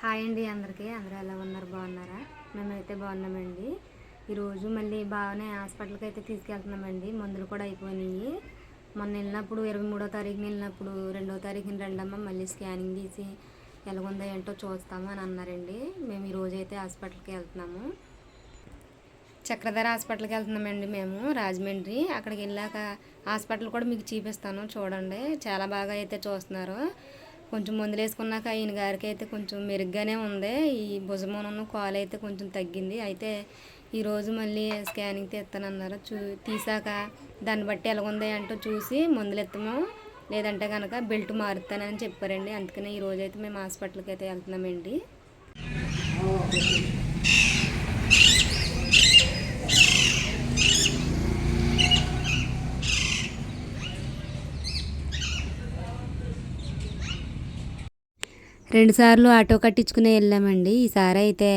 Hi అండి అందరికీ. అందరూ ఎలా ఉన్నారు? బాగున్నారా? మేమైతే బాగున్నామండి. ఈరోజు మళ్ళీ బాగానే హాస్పిటల్కి అయితే తీసుకెళ్తున్నామండి. మందులు కూడా అయిపోయినాయి. మొన్న వెళ్ళినప్పుడు ఇరవై మూడో తారీఖున వెళ్ళినప్పుడు రెండో తారీఖున రెండమ్మ మళ్ళీ స్కానింగ్ తీసి ఎలాగుందో ఏంటో చూస్తాము అని అన్నారండి. మేము ఈరోజు అయితే హాస్పిటల్కి వెళ్తున్నాము. చక్రధర హాస్పిటల్కి వెళ్తున్నామండి మేము రాజమండ్రి. అక్కడికి వెళ్ళాక హాస్పిటల్ కూడా మీకు చూపిస్తాను చూడండి. చాలా బాగా అయితే చూస్తున్నారు. కొంచెం మందులు వేసుకున్నాక ఈయన గారికి అయితే కొంచెం మెరుగ్గానే ఉంది. ఈ భుజమును కాలు అయితే కొంచెం తగ్గింది. అయితే ఈరోజు మళ్ళీ స్కానింగ్ తీస్తానన్నారు. చూ తీసాక దాన్ని బట్టి ఎలాగుంది అంటూ చూసి మందులు ఎత్తము లేదంటే కనుక బెల్ట్ మారుతానని చెప్పారండి. అందుకనే ఈరోజు అయితే మేము హాస్పిటల్కి అయితే వెళ్తున్నామండి. రెండుసార్లు ఆటో కట్టించుకుని వెళ్ళామండి. ఈసారి అయితే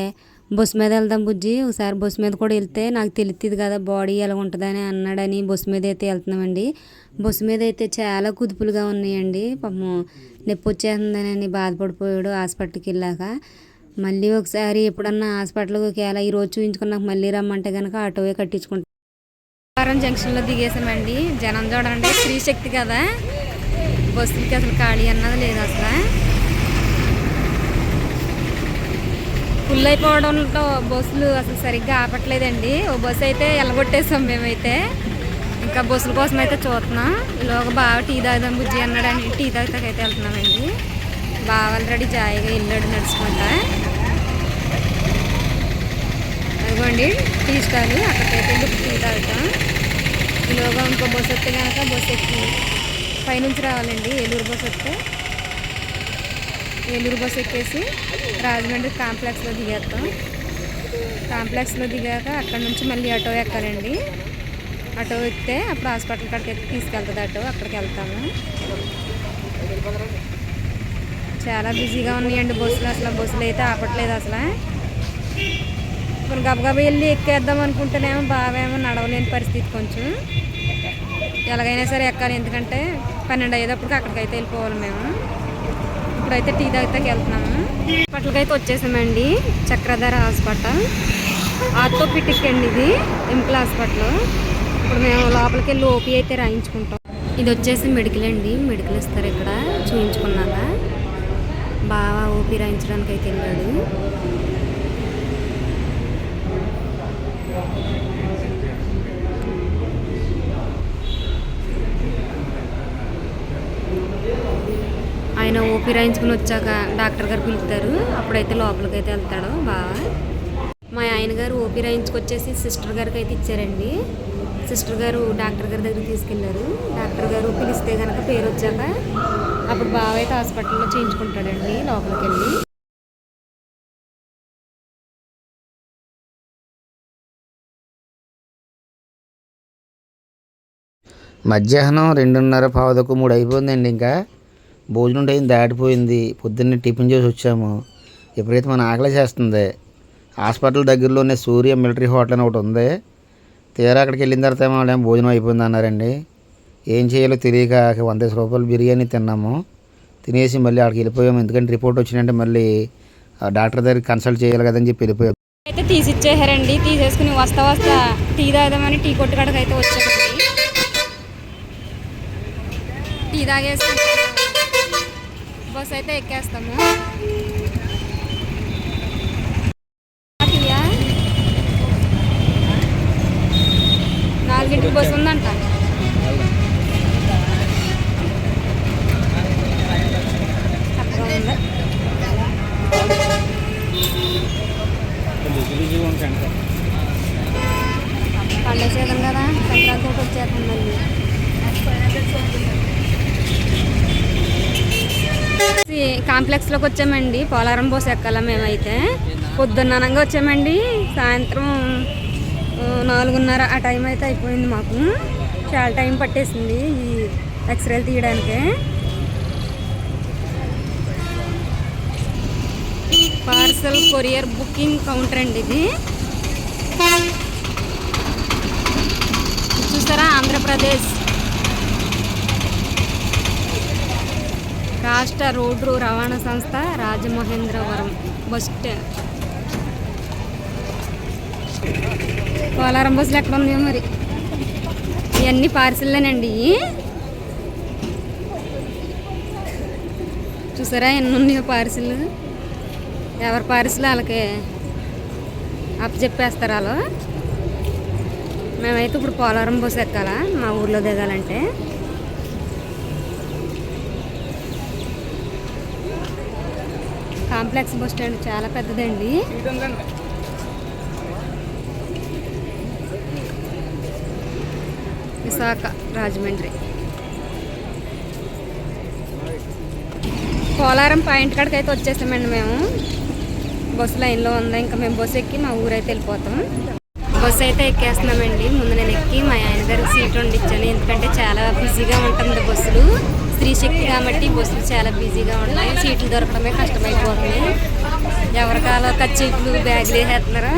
బస్సు మీద వెళ్దాం బుజ్జి. ఒకసారి బస్సు మీద కూడా వెళ్తే నాకు తెలుస్తుంది కదా బాడీ ఎలా ఉంటుందని అన్నాడని బస్సు మీద అయితే వెళ్తున్నామండి. బస్సు మీద అయితే చాలా కుదుపులుగా ఉన్నాయండి. పాపం నొప్పి వచ్చేస్తుందని బాధపడిపోయాడు హాస్పిటల్కి వెళ్ళాక. మళ్ళీ ఒకసారి ఎప్పుడన్నా హాస్పిటల్కి ఒకవేళ ఈరోజు చూపించుకున్నాక మళ్ళీ రమ్మంటే కనుక ఆటోవే కట్టించుకుంటాం. వారం జంక్షన్లో దిగేసామండి జనం చూడండి స్త్రీ శక్తి కదా. బస్సులకి అసలు ఖాళీ అన్నది లేదు అసలు. ఫుల్ అయిపోవడంతో బస్సులు అసలు సరిగ్గా ఆపట్లేదండి. ఓ బస్సు అయితే ఎలగొట్టేసాం మేమైతే. ఇంకా బస్సుల కోసం అయితే చూస్తున్నాం. ఈలోగా బాగా టీ తాగుదాం బుజ్జి అన్నాడని టీ తాగుతాకైతే వెళ్తున్నామండి. బాగా ఆల్రెడీ జాయిగా వెళ్ళాడు నడుచుకుంటా. అదిగోండి టీ స్టాల్. అక్కడికైతే వెళ్ళి టీ తాగుతాం. ఈలోగా ఇంకో బస్సు వస్తే కనుక బస్సు ఎక్కి పైనుంచి రావాలండి. ఏలూరు బస్సు వస్తే. ఏలూరు బస్సు ఎక్కేసి రాజమండ్రి కాంప్లెక్స్లో దిగేస్తాం కాంప్లెక్స్లో దిగాక అక్కడ నుంచి మళ్ళీ ఆటో ఎక్కాలండి. ఆటో ఎక్కితే అప్పుడు హాస్పిటల్ కాడికి తీసుకెళ్తుంది ఆటో అక్కడికి వెళ్తాము. చాలా బిజీగా ఉన్నాయండి బస్సులు అసలు బస్సులు అయితే ఆపట్లేదు అసలు. ఇప్పుడు గబగబా వెళ్ళి ఎక్కేద్దాం అనుకుంటేనేమో బావేమో నడవలేని పరిస్థితి కొంచెం. ఎలాగైనా సరే ఎక్కాలి ఎందుకంటే పన్నెండు అయ్యేటప్పటికి అక్కడికైతే వెళ్ళిపోవాలి మేము. ఇప్పుడైతే టీ దగ్గరికి వెళ్తున్నాము. హాస్పిటల్కి అయితే వచ్చేసామండి. చక్రధర హాస్పిటల్. ఆర్థోపిటిక్ అండి ఇది ఎంపుల్ హాస్పిటల్. ఇప్పుడు మేము లోపలికి వెళ్ళి ఓపీ అయితే రాయించుకుంటాం. ఇది వచ్చేసి మెడికల్ అండి. మెడికల్ ఇస్తారు ఇక్కడ. చూయించుకున్నాక బాగా ఓపీ రాయించడానికి అయితే వెళ్ళాడు ఆయన ఓపీ రాయించుకుని వచ్చాక డాక్టర్ గారు పిలుస్తారు అప్పుడైతే లోపలికి అయితే వెళ్తాడు బాగా మా ఆయన గారు ఓపీ రాయించుకొచ్చేసి సిస్టర్ గారికి అయితే ఇచ్చారండి. సిస్టర్ గారు డాక్టర్ గారి దగ్గరికి తీసుకెళ్ళారు. డాక్టర్ గారు పిలిస్తే కనుక పేరు వచ్చాక అప్పుడు బాగా అయితే హాస్పిటల్లో చేయించుకుంటాడండి లోపలికి వెళ్ళి మధ్యాహ్నం రెండున్నర పావుదకు మూడు అయిపోయిందండి ఇంకా. భోజనం టైం దాటిపోయింది. పొద్దున్నే టిఫిన్ చేసి వచ్చాము. ఎప్పుడైతే మన ఆకలి చేస్తుంది హాస్పిటల్ దగ్గరలోనే సూర్య మిలిటరీ హోటల్ అని ఒకటి ఉంది. తీరా అక్కడికి వెళ్ళిన తర్వాత ఏమో భోజనం అయిపోయింది అన్నారండి. ఏం చేయాలో తెలియక వంద రూపాయలు బిర్యానీ తిన్నాము. తినేసి మళ్ళీ అక్కడికి వెళ్ళిపోయాము. ఎందుకంటే రిపోర్ట్ వచ్చిందంటే మళ్ళీ ఆ డాక్టర్ దగ్గరికి కన్సల్ట్ చేయాలి కదని చెప్పి వెళ్ళిపోయాము. అయితే తీసిచ్చేసారండి తీసేసుకుని వస్తా వస్తా టీ తాగదామని టీ కొట్టు వచ్చామండి. టీ తాగేసుకుని బస్ అయితే ఎక్కేస్తాము. టీయా? నాలుగింటికి బస్సు ఉందంట. చక్కగా ఉంది పండుగ సీజన్ కదా సంక్రాంతి ఒకటి వచ్చేస్తుంది కాంప్లెక్స్లోకి వచ్చామండి. పోలారం పోసి ఎక్కాల మేమైతే. పొద్దున్ననంగా వచ్చామండి. సాయంత్రం నాలుగున్నర ఆ టైం అయితే అయిపోయింది మాకు. చాలా టైం పట్టేసింది ఈ ఎక్స్రేలు తీయడానికి. పార్సల్ కొరియర్ బుకింగ్ కౌంటర్ అండి ఇది. చూసారా? ఆంధ్రప్రదేశ్. రాష్ట్ర రోడ్డు రవాణా సంస్థ రాజమహేంద్రవరం బస్ కోలారం పోలారం బస్సులు ఎక్కడ ఉన్నాయో మరి? ఇవన్నీ పార్సిల్లేనండి. చూసారా ఎన్ని ఉన్నాయో పార్సిల్ ఎవరి పార్సిల్ వాళ్ళకి అప్ చెప్పేస్తారు వాళ్ళు? మేమైతే ఇప్పుడు పోలవరం బస్సు ఎక్కాలా? మా ఊర్లో దిగాలంటే. కాంప్లెక్స్ బస్ స్టాండ్ చాలా పెద్దదండి. విశాఖ రాజమండ్రి. పోలారం పాయింట్ కాడికి అయితే వచ్చేసామండి మేము. బస్సు లైన్లో ఉందా. ఇంకా మేము బస్సు ఎక్కి మా ఊరైతే వెళ్ళిపోతాం. బస్సు అయితే ఎక్కేస్తున్నామండి. ముందు నేను ఎక్కి మా ఆయన గారికి సీట్ వండిచ్చాను ఎందుకంటే చాలా బిజీగా ఉంటుంది బస్సులు. స్త్రీ శక్తి కాబట్టి బస్సులు చాలా బిజీగా ఉంటాయి సీట్లు దొరకడమే కష్టమైపోతుంది. ఎవరికాలో కచ్చిట్లు బ్యాగులు వేసేస్తున్నారు.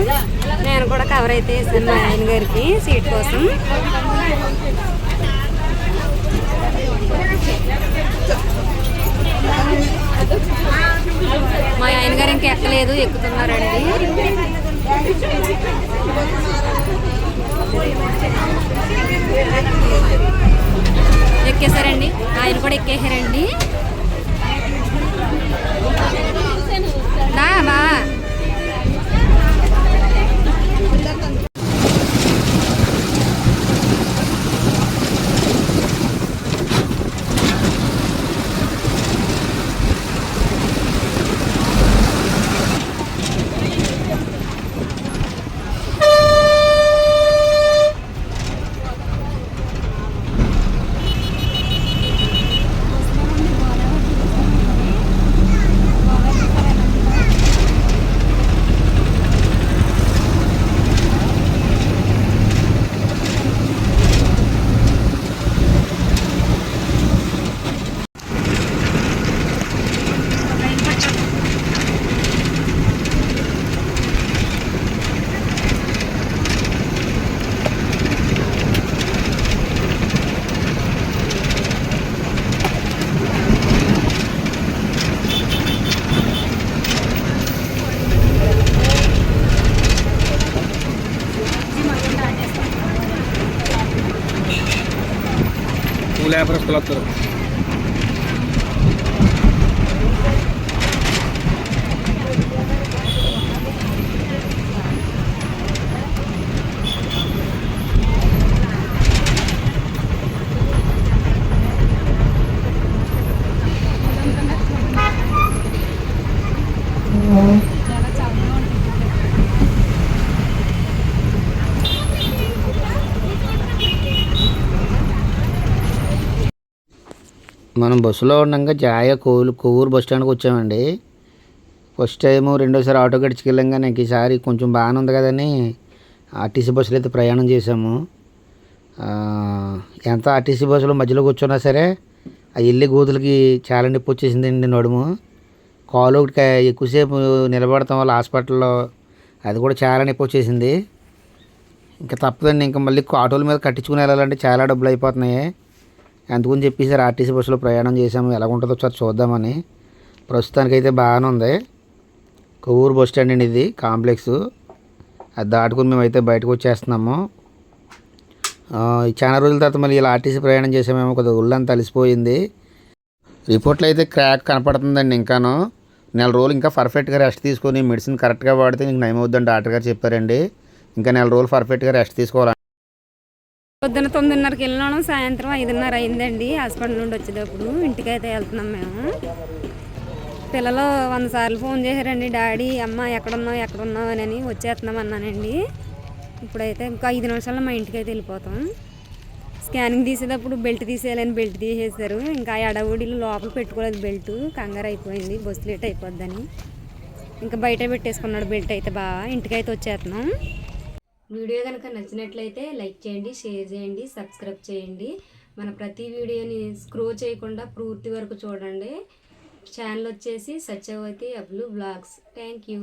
నేను కూడా కవర్ అయితే వేసాను మా ఆయన గారికి సీట్ కోసం. మా ఆయన గారు ఇంకా ఎక్కలేదు ఎక్కుతున్నారండి. ఎక్కేసారండి ఆయన కూడా ఎక్కేసారండి దా लैब रख तलाक మనం బస్సులో ఉండగా జాయ కోలు కొవ్వూరు బస్ స్టాండ్కి వచ్చామండి. ఫస్ట్ టైము రెండోసారి ఆటో గడిచికి వెళ్ళాం ఈసారి కొంచెం బాగానే ఉంది కదని ఆర్టీసీ బస్సులో అయితే ప్రయాణం చేసాము ఎంత ఆర్టీసీ బస్సులో మధ్యలో కూర్చున్నా సరే ఆ వెళ్ళి గోతులకి చాలా నొప్పి వచ్చేసిందండి నడుము. కాలు ఒకటి ఎక్కువసేపు నిలబడటం వల్ల హాస్పిటల్లో అది కూడా చాలా నొప్పి వచ్చేసింది. ఇంకా తప్పదండి ఇంకా మళ్ళీ ఆటోల మీద కట్టించుకుని వెళ్ళాలంటే చాలా డబ్బులు అయిపోతున్నాయి. అందుకని చెప్పేసి ఆర్టీసీ బస్సులో ప్రయాణం చేసాము ఎలా ఉంటుందో ఒకసారి చూద్దామని. ప్రస్తుతానికైతే బాగానే ఉంది. కొవ్వూరు బస్ స్టాండ్ అండి ఇది కాంప్లెక్స్. అది దాటుకుని మేమైతే బయటకు వచ్చేస్తున్నాము. చాలా రోజుల తర్వాత మళ్ళీ ఇలా ఆర్టీసీ ప్రయాణం చేసామేమో కొద్దిగా ఒళ్ళంతా తలిసిపోయింది రిపోర్ట్లో అయితే క్రాక్ కనపడుతుందండి ఇంకాను. నెల రోజులు ఇంకా పర్ఫెక్ట్గా రెస్ట్ తీసుకొని మెడిసిన్ కరెక్ట్గా వాడితే నీకు నయమవుద్దని డాక్టర్ గారు చెప్పారండి. ఇంకా నెల రోజులు పర్ఫెక్ట్గా రెస్ట్ తీసుకోవాలి పొద్దున్న తొమ్మిదిన్నరకి వెళ్ళినాను సాయంత్రం ఐదున్నర అయిందండి. హాస్పిటల్ నుండి వచ్చేటప్పుడు ఇంటికి అయితే వెళ్తున్నాం మేము. పిల్లలు వంద సార్లు ఫోన్ చేశారండి డాడీ అమ్మ ఎక్కడున్నావు ఎక్కడున్నావు అని వచ్చేస్తున్నాం అన్నానండి. ఇప్పుడైతే ఇంకా ఐదు నిమిషాల్లో మా ఇంటికి అయితే వెళ్ళిపోతాం. స్కానింగ్ తీసేటప్పుడు బెల్ట్ తీసేయాలని బెల్ట్ తీసేశారు. ఇంకా ఆ ఎడవుడిలు లోపల పెట్టుకోలేదు బెల్ట్. కంగారు అయిపోయింది బస్సు లేట్ అయిపోద్దని. ఇంకా బయట పెట్టేసుకున్నాడు బెల్ట్ అయితే బాగా. ఇంటికైతే వచ్చేస్తున్నాం. వీడియో కనుక నచ్చినట్లయితే లైక్ చేయండి షేర్ చేయండి సబ్స్క్రైబ్ చేయండి. మన ప్రతి వీడియోని స్క్రో చేయకుండా పూర్తి వరకు చూడండి. ఛానల్ వచ్చేసి సత్యవతి అబ్లు బ్లాగ్స్. Thank you.